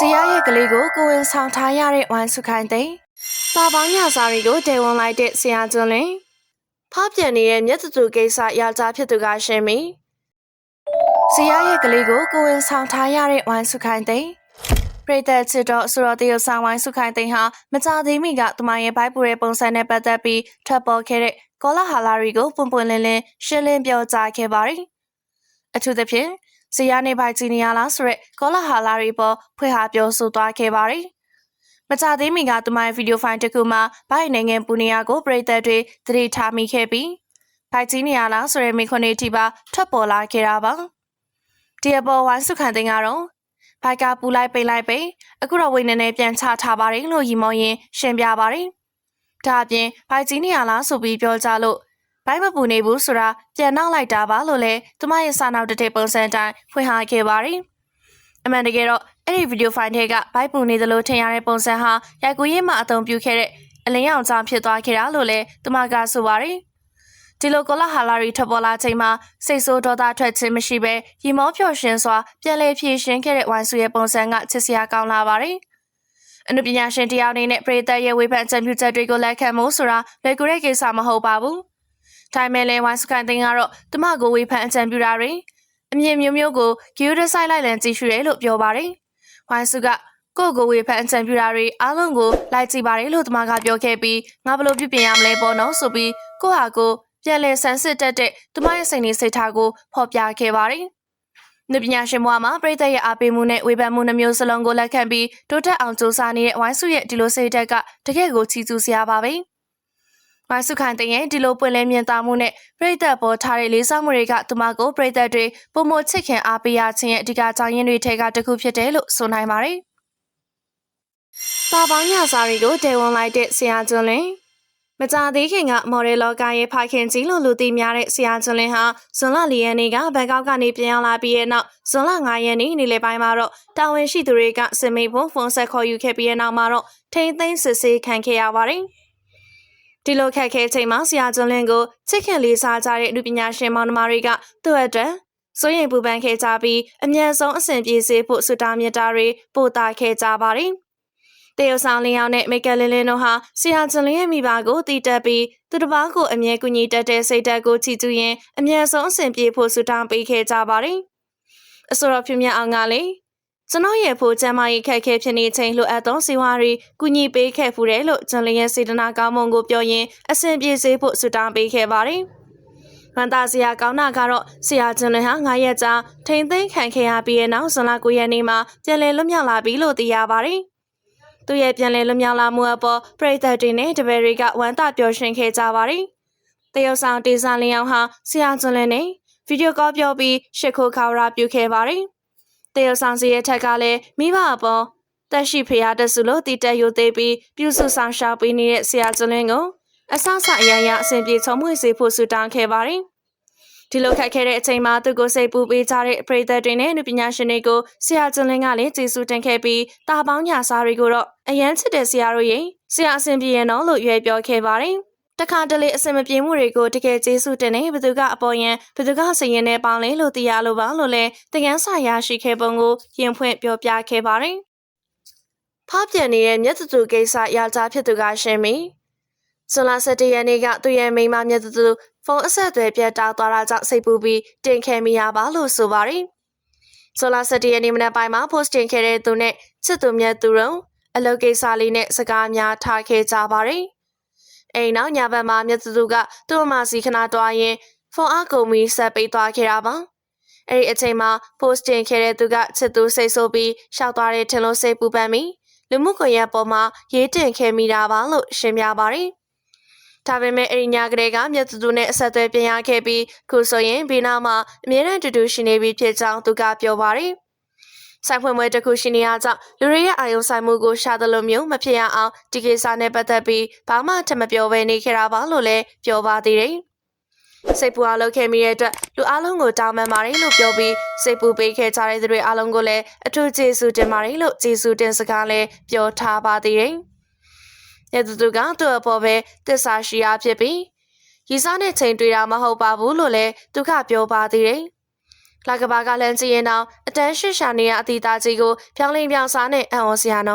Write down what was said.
ဇီယာရဲ့ကလေးကိုကိုဝင်ဆောင်ထားရတဲ့ဝိုင်းစုခိုင်းတဲ့ပါပေါင်းညစာတွေကိုဒေဝန်လိုက်တဲ့ဆရာကျွန်းလင်ဖောက်ပြန်နေတဲ့မြတ်သူကိစ္စယောက်ျားဖြစ်သူကရှင်းပြီဇီယာရဲ့ကလေးကိုကိုဝင်ဆောင်ထားရတဲ့ဝိုင်းစုခိုင်းတဲ့ပရိသတ်ချစ်တော်ဆိုတော်တရုတ်ဆောင်ဝိုင်းစုခိုင်းတဲ့ဟာမကြသေးမီကသူမရဲ့ဘိုက်ပူရဲ့ပုံစံနဲ့ပတ်သက်ပြီးထွက်ပေါ်ခဲ့တဲ့ကောလာဟာလာတွေကိုပွန်ပွန်လင်းလင်းရှင်းလင်းပြောကြားခဲ့ပါတယ်အထူးသဖြင့် ဇီယာနေပိုင်ဂျီနီယာလားဆိုရက်ကောလာဟာလာတွေပေါ်ဖွင့်ဟာပြောဆိုသွားခဲ့ပါတယ်။မကြသေးမီကသူမရဲ့ဗီဒီယိုဖိုင်တစ်ခုမှာဘိုင်နိုင်ငံပူနီယာကိုပြည်သက်တွေသတိထားမိခဲ့ပြီးဘိုင်ဂျီနီယာလားဆိုရက်မိခွန်းလေးထိပါထွက်ပေါ်လာခဲ့တာပါ။ဒီအပေါ်ဝိုင်းစုခံတဲ့ကတော့ဘိုက်ကပူလိုက်ပိတ်လိုက်ပိတ်အခုတော့ဝိနေနေပြန်ချထားပါတယ်လို့ရီမောရင်ရှင်းပြပါတယ်။ဒါအပြင်ဘိုင်ဂျီနီယာလားဆိုပြီးပြောကြလို့ ဘိုင်းမပူနေဘူးဆိုတာပြန်နောက်လိုက်တာပါလို့လည်းသူမရဲ့စာနောက်တစ်ထည်ပုံစံတိုင်းဖွင့်ဟခဲ့ပါတယ်။အမှန်တကယ်တော့အဲ့ဒီဗီဒီယိုဖိုင်တွေကဘိုင်းပူနေသလိုထင်ရတဲ့ပုံစံဟာရိုက်ကူးရေးမှာအသုံးပြုခဲ့တဲ့အလင်းရောင်ကြောင့်ဖြစ်သွားခဲ့တာလို့လည်းသူမကဆိုပါတယ်။ဒီလိုကောလာဟာလာရီထပ်ပေါ်လာချိန်မှာစိတ်ဆိုးဒေါသထွက်ခြင်းမရှိဘဲရီမောဖြော်ရှင်စွာပြန်လည်ဖြည့်ရှင်ခဲ့တဲ့ဝိုင်းစုရဲ့ပုံစံကချစ်စရာကောင်းလာပါတယ်။အနုပညာရှင်တယောက်အနေနဲ့ပရိသတ်ရဲ့ဝေဖန်အကြံပြုချက်တွေကိုလက်ခံမှုဆိုတာလွယ်ကူတဲ့ကိစ္စမဟုတ်ပါဘူး။ ဒါပေမဲ့လည်းဝိုင်းစကန်တင်ကတော့သူမကိုဝေဖန်အကြံပြုတာတွေအမြင်မျိုးမျိုးကိုဂယူဒဆိုင်လိုက်လန်ကြည့်ရှုတယ်လို့ပြောပါတယ်။ဝိုင်းစုကကိုကိုဝေဖန်အကြံပြုတာတွေအားလုံးကိုလိုက်ကြည့်ပါတယ်လို့သူမကပြောခဲ့ပြီးငါဘလို့ပြုပြင်ရမလဲပေါ့နော်ဆိုပြီးကိုဟာကိုပြန်လည်ဆန်းစစ်တတ်တဲ့သူမရဲ့စိတ်နေစိတ်ထားကိုဖော်ပြခဲ့ပါတယ်။နပညာရှင်ဘွားမှာပြည်သက်ရဲ့အားပေးမှုနဲ့ဝေဖန်မှုနှမျိုးစလုံးကိုလက်ခံပြီးတိုးတက်အောင်စူးစမ်းနေတဲ့ဝိုင်းစုရဲ့ဒီလိုစိတ်ဓာတ်ကတကယ့်ကိုချီးကျူးစရာပါပဲ။ ဝိုင်းစုခိုင်တဲ့ရဲ့ဒီလိုပွင့်လင်းမြင်သာမှုနဲ့ပြည်သက်ပေါ်ထားတဲ့လေးစားမှုတွေကသူမကိုပြည်သက်တွေပုံမချစ်ခင်အားပေးရခြင်းရဲ့အဓိကကြောင်းရင်းတွေထဲကတစ်ခုဖြစ်တယ်လို့ဆိုနိုင်ပါတယ်။ပါပေါင်းညစာတွေကိုဒေဝန်လိုက်တဲ့ဆရာကျွန်းလင်မကြသေးခင်ကမော်ဒယ်လောကရဲ့ဖခင်ကြီးလို့လူသိများတဲ့ဆရာကျွန်းလင်းဟာဇွန်လ၄ရက်နေ့ကဘန်ကောက်ကနေပြန်ရောက်လာပြီးတဲ့နောက်ဇွန်လ၅ရက်နေ့နေ့လယ်ပိုင်းမှာတော့တာဝန်ရှိသူတွေကစင်မေဖို့ဖုန်းဆက်ခေါ်ယူခဲ့ပြီးတဲ့နောက်မှာတော့ထိမ့်သိမ်းစစ်ဆေးခံခဲ့ရပါတယ်။ ဒီလိုခက်ခဲချိန်မှာဆရာကျွန်းလင်းကိုချစ်ခင်လေးစားကြတဲ့လူပညာရှင်မောင်နှမတွေကသူ့အတွက်စိုးရင်ပူပန်ခဲ့ကြပြီးအမြန်ဆုံးအဆင်ပြေစေဖို့ဆုတောင်းမြတ်တာတွေပို့တာခဲ့ကြပါတယ်။တရုတ်ဆောင်လင်းအောင်နဲ့မိကလင်းလင်းတို့ဟာဆရာကျင်လင်းရဲ့မိဘကိုတည်တက်ပြီးသူတစ်ပါးကိုအမြဲကူညီတတ်တဲ့စိတ်ဓာတ်ကိုချီးကျူးရင်းအမြန်ဆုံးအဆင်ပြေဖို့ဆုတောင်းပေးခဲ့ကြပါတယ်။အစိုးရဖြူမြတ်အောင်ကလည်း ကျွန်တော်ရဲ့ဖို့ကျမ်းမာရေးခက်ခဲဖြစ်နေချိန်လိုအပ်သောစီဝါရီကူညီပေးခဲ့ဖူးတယ်လို့ကျွန်လင်းရဲ့စေတနာကောင်းမွန်ကိုပြောရင်းအဆင်ပြေစေဖို့ဆုတောင်းပေးခဲ့ပါတယ်။ဝန်သားစရာကောင်းတာကတော့ဆရာကျင်လင်းဟာ9ရက်ကြာထိန်သိမ်းခံခဲ့ရပြီးတဲ့နောက်ဇွန်လ9ရက်နေ့မှာပြန်လည်လွတ်မြောက်လာပြီလို့သိရပါတယ်။သူ့ရဲ့ပြန်လည်လွတ်မြောက်လာမှုအပေါ်ပရိသတ်တွေနဲ့တပည့်တွေကဝမ်းသာပျော်ရွှင်ခဲ့ကြပါတယ်။တရုတ်ဆောင်တေဇာလင်းအောင်ဟာဆရာကျွန်းလင်းနဲ့ဗီဒီယိုကောပြောပြီးရှစ်ခိုခါဝရာပြုခဲ့ပါတယ်။ တရုတ်ဆောင်စီရဲ့ထက်ကလည်းမိဘအပေါ်တက်ရှိဖရာတဆူလို့တည်တက်ယူသေးပြီးပြုစုဆောင်ရှားပေးနေတဲ့ဆရာကျွန်းလင်းကိုအဆဆအရန်ရအစဉ်ပြေချုံမွေစေဖို့ဆူတောင်းခဲ့ပါတယ်။ဒီလိုခက်ခဲတဲ့အချိန်မှာသူကိုစိတ်ပူပေးကြတဲ့ပရိသတ်တွေနဲ့လူပညာရှင်တွေကိုဆရာကျွန်းလင်းကလည်းကျေးဇူးတင်ခဲ့ပြီးတာပေါင်းညာစားတွေကိုတော့အရန်ချစ်တဲ့ဆရာတို့ရေဆရာအဆင်ပြေရင်တော့လို့ရွေးပြောခဲ့ပါတယ် တခါတလေအစင်မပြေမှုတွေကိုတကယ်ကျေးဇူးတင်နေဘသူကအပေါ်ယံဘသူကစရင်နဲ့ပေါင်းလဲလို့တရားလိုပါလို့လဲတကန်းစာရရှိခဲ့ပုံကိုရင်ဖွင့်ပြောပြခဲ့ပါတယ်။ဖောက်ပြန်နေတဲ့မြတ်သူကိစ္စယောက်ျားဖြစ်သူကရှင်းပြီ။ဇွန်လ17ရက်နေ့ကသူ့ရဲ့မိန်းမမြတ်သူဖုန်းအဆက်အသွယ်ပြတ်တောက်သွားတာကြောင့်စိတ်ပူပြီးတင်ခဲမိရပါလို့ဆိုပါတယ်။ဇွန်လ17ရက်နေ့မနက်ပိုင်းမှာ post တင်ခဲ့တဲ့သူနဲ့ချစ်သူမြတ်သူတို့အလုပ်ကိစ္စလေးနဲ့စကားများထားခဲ့ကြပါတယ်။ အိမ်နောက်ညဘက်မှာမြတ်သူကသူ့အမစီခဏတွားရင်ဖုန်းအကုန်ပြီးဆက်ပေးသွားခဲ့တာပါ။အဲ့ဒီအချိန်မှာ post တင်ခဲ့တဲ့သူကချစ်သူစိတ်ဆိုးပြီးရှောက်သွားတဲ့ထင်လို့စိတ်ပူပန်ပြီးလူမှုကွန်ရက်ပေါ်မှာရေးတင်ခဲ့မိတာပါလို့ရှင်းပြပါတယ်။ဒါပေမဲ့အရိညာကလေးကမြတ်သူသူနဲ့အဆက်အသွယ်ပြန်ရခဲ့ပြီးခုဆိုရင်ဘေးနားမှာအမြဲတမ်းတူတူရှိနေပြီဖြစ်ကြောင်းသူကပြောပါတယ်။ ဆိုင်ဖွင့်ပွဲတစ်ခုရှိနေရကြောင့်လူတွေရဲ့အာယုံဆိုင်မှုကိုရှာသလိုမျိုးမဖြစ်ရအောင်ဒီကိစ္စနဲ့ပတ်သက်ပြီးဘာမှထမပြောဘဲနေခဲ့တာပါလို့လည်းပြောပါသေးတယ်။စိတ်ပူအောင်လုပ်ခဲ့မိတဲ့အတွက်လူအလုံးကိုတောင်းပန်ပါတယ်လို့ပြောပြီးစိတ်ပူပေးခဲ့ကြတဲ့သူတွေအလုံးကိုလည်းအထူးကျေးဇူးတင်ပါတယ်လို့ကျေးဇူးတင်စကားလည်းပြောထားပါသေးတယ်။ရသူသူကသူ့အပေါ်ပဲတစ္ဆာရှိအားဖြစ်ပြီးရီစားနဲ့ချိန်တွေ့တာမဟုတ်ပါဘူးလို့လည်းသူကပြောပါသေးတယ် လာကဘာကလန်ကြည့်ရင်တော့အတန်းရှစ်ရှာနေရအတီသားကြီးကိုပြောင်းလင်းပြောင်းစားနဲ့အံ့ဩစရာနော်